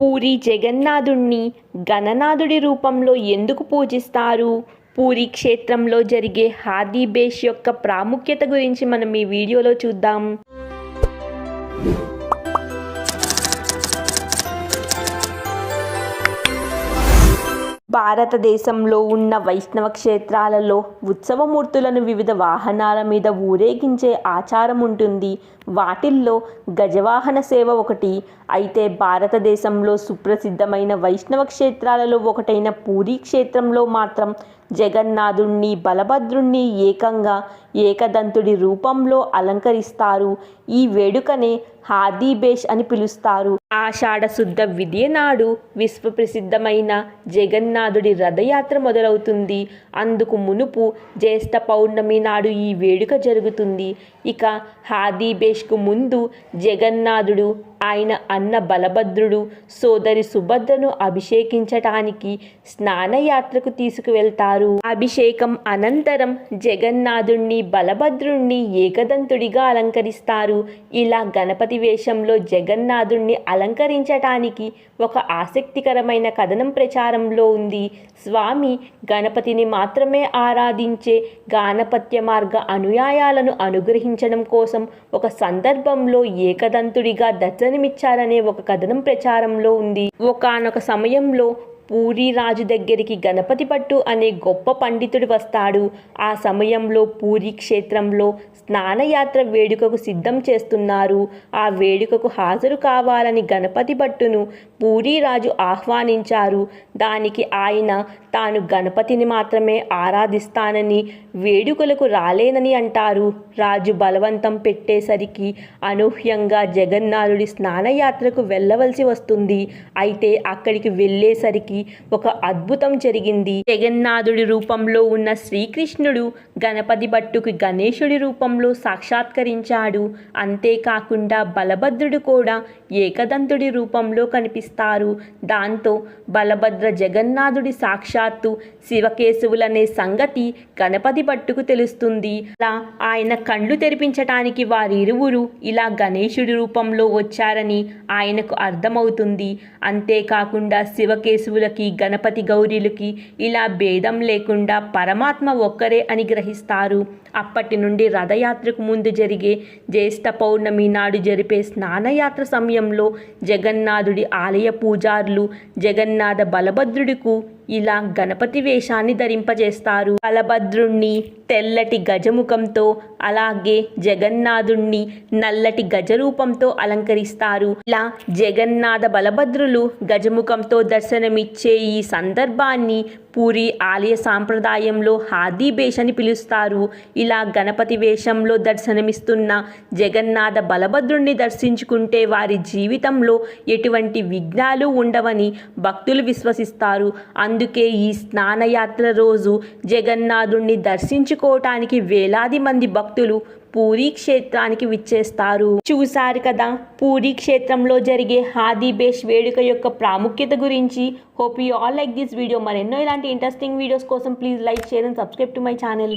పూరి జగన్నాథుణ్ణి గణనాథుడి రూపంలో ఎందుకు పూజిస్తారు? పూరి క్షేత్రంలో జరిగే హాదీ బేష్ యొక్క ప్రాముఖ్యత గురించి మనం ఈ వీడియోలో చూద్దాం. భారతదేశంలో ఉన్న వైష్ణవ క్షేత్రాలలో ఉత్సవమూర్తులను వివిధ వాహనాల మీద ఊరేగించే ఆచారం ఉంటుంది వాటిల్లో గజవాహన సేవ ఒకటి. అయితే భారతదేశంలో సుప్రసిద్ధమైన వైష్ణవ క్షేత్రాలలో ఒకటైన పూరీ క్షేత్రంలో మాత్రం జగన్నాథుణ్ణి బలభద్రుణ్ణి ఏకంగా ఏకదంతుడి రూపంలో అలంకరిస్తారు. ఈ వేడుకనే హాదీబేష్ అని పిలుస్తారు. ఆషాఢ శుద్ధ విద్య నాడు విశ్వప్రసిద్ధమైన జగన్నాథుడి రథయాత్ర మొదలవుతుంది. అందుకు మునుపు జ్యేష్ఠ పౌర్ణమి నాడు ఈ వేడుక జరుగుతుంది. ఇక హాదీబేష్కు ముందు జగన్నాథుడు ఆయన అన్న బలభద్రుడు సోదరి సుభద్రను అభిషేకించటానికి స్నానయాత్రకు తీసుకువెళ్తారు. అభిషేకం అనంతరం జగన్నాథుణ్ణి బలభద్రుణ్ణి ఏకదంతుడిగా అలంకరిస్తారు. ఇలా గణపతి వేషంలో జగన్నాథుణ్ణి అలంకరించటానికి ఒక ఆసక్తికరమైన కథనం ప్రచారంలో ఉంది. స్వామి గణపతిని మాత్రమే ఆరాధించే గానపత్య మార్గ అనుయాయాలను అనుగ్రహించడం కోసం ఒక సందర్భంలో ఏకదంతుడిగా దర్శనమిచ్చారనే ఒక కథనం ప్రచారంలో ఉంది. ఒకానొక సమయంలో పూరి రాజు దగ్గరికి గణపతి పట్టు అనే గొప్ప పండితుడు వస్తాడు. ఆ సమయంలో పూరి క్షేత్రంలో స్నానయాత్ర వేడుకకు సిద్ధం చేస్తున్నారు. ఆ వేడుకకు హాజరు కావాలని గణపతి భట్టును పూరి రాజు ఆహ్వానించారు. దానికి ఆయన తాను గణపతిని మాత్రమే ఆరాధిస్తానని వేడుకలకు రాలేనని అంటారు. రాజు బలవంతం పెట్టేసరికి అనూహ్యంగా జగన్నాథుడి స్నానయాత్రకు వెళ్ళవలసి వస్తుంది. అయితే అక్కడికి వెళ్ళేసరికి ఒక అద్భుతం జరిగింది. జగన్నాథుడి రూపంలో ఉన్న శ్రీకృష్ణుడు గణపతి భట్టుకు గణేశుడి రూపంలో సాక్షాత్కరించాడు. అంతేకాకుండా బలభద్రుడు కూడా ఏకదంతుడి రూపంలో కనిపిస్తారు. దాంతో బలభద్ర జగన్నాథుడి సాక్షాత్తు శివకేశవులనే సంగతి గణపతి భట్టుకు తెలుస్తుంది. అలా ఆయన కళ్ళు తెరిపించటానికి వారిరువురు ఇలా గణేశుడి రూపంలో వచ్చారని ఆయనకు అర్థమవుతుంది. అంతేకాకుండా గౌరీలకి గణపతి గౌరీలకి ఇలా భేదం లేకుండా పరమాత్మ ఒక్కరే అని గ్రహిస్తారు. అప్పటి నుండి రథయాత్రకు ముందు జరిగే జ్యేష్ఠ పౌర్ణమి నాడు జరిపే స్నానయాత్ర సమయంలో జగన్నాథుడి ఆలయ పూజారులు జగన్నాథ బలభద్రుడికు ఇలా గణపతి వేషాన్ని ధరింపజేస్తారు. బలభద్రుణ్ణి తెల్లటి గజముఖంతో అలాగే జగన్నాథుణ్ణి నల్లటి గజరూపంతో అలంకరిస్తారు. ఇలా జగన్నాథ బలభద్రులు గజముఖంతో దర్శనమిచ్చే ఈ సందర్భాన్ని పూరి ఆలయ సాంప్రదాయంలో హాదీ బేష్ అని పిలుస్తారు. ఇలా గణపతి వేషంలో దర్శనమిస్తున్న జగన్నాథ బలభద్రుణ్ణి దర్శించుకుంటే వారి జీవితంలో ఎటువంటి విఘ్నాలు ఉండవని భక్తులు విశ్వసిస్తారు. అందుకే ఈ స్నానయాత్ర రోజు జగన్నాథుణ్ణి దర్శించుకోవటానికి వేలాది మంది భక్తులు పూరీ క్షేత్రానికి విచ్చేస్తారు. చూశారు కదా పూరీ క్షేత్రంలో జరిగే హాదీ బేష్ వేడుక యొక్క ప్రాముఖ్యత గురించి. Hope you all like this video మరెన్నో ఇలాంటి ఇంట్రెస్టింగ్ వీడియోస్ కోసం please like share and subscribe to my channel